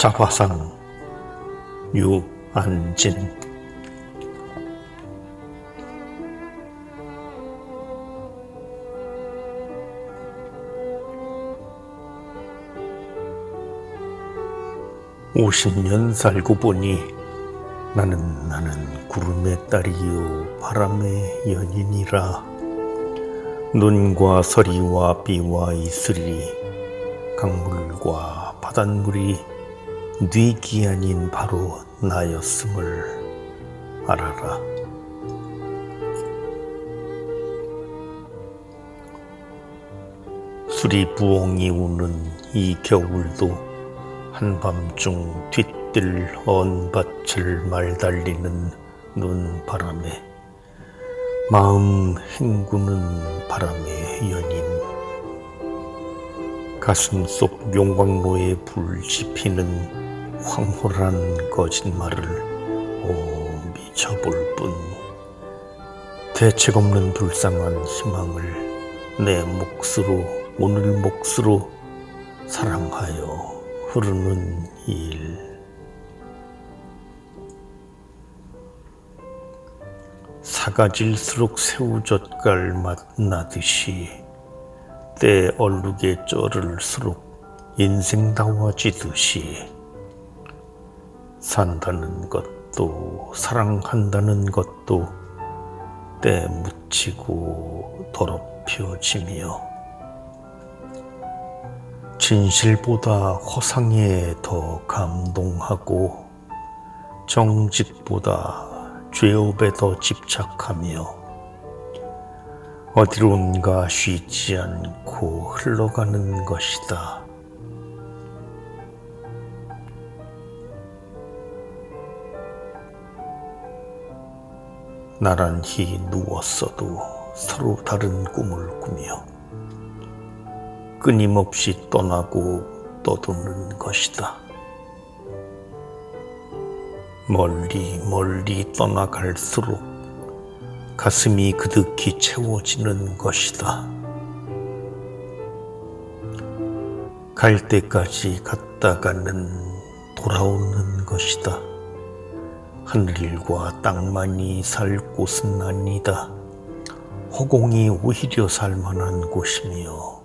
자화상 유안진. 오십 년 살고 보니 나는 나는 구름의 딸이요 바람의 연인이라. 눈과 서리와 비와 이슬이 강물과 바닷물이 네 기한인 바로 나였음을 알아라. 수리 부엉이 우는 이 겨울도 한밤중 뒤뜰 언밭을 말달리는 눈바람에 마음 헹구는 바람의 연인 가슴 속 용광로에 불 지피는 황홀한 거짓말을 오 미 쳐볼 뿐. 대책 없는 불쌍한 희망을 내 몫으로 오늘 몫으로 사랑하여 흐르는 일. 사가질수록 새우젓갈 맛 나듯이 때 얼룩에 쩔을수록 인생다워지듯이 산다는 것도 사랑한다는 것도 때 묻히고 더럽혀지며 진실보다 허상에 더 감동하고 정직보다 죄업에 더 집착하며 어디론가 쉬지 않고 흘러가는 것이다. 나란히 누웠어도 서로 다른 꿈을 꾸며 끊임없이 떠나고 떠도는 것이다. 멀리 멀리 떠나갈수록 가슴이 그득히 채워지는 것이다. 갈 때까지 갔다가는 돌아오는 것이다. 하늘과 땅만이 살 곳은 아니다. 허공이 오히려 살만한 곳이며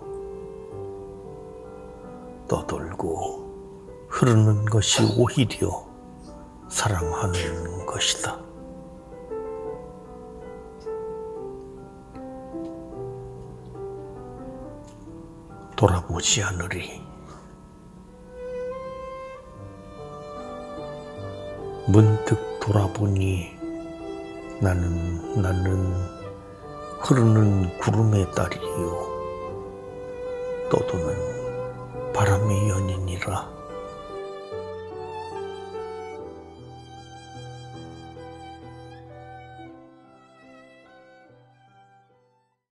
떠돌고 흐르는 것이 오히려 사랑하는 것이다. 돌아보지 않으리. 문득 돌아보니 나는 나는 흐르는 구름의 딸이요. 떠도는 바람의 연인이라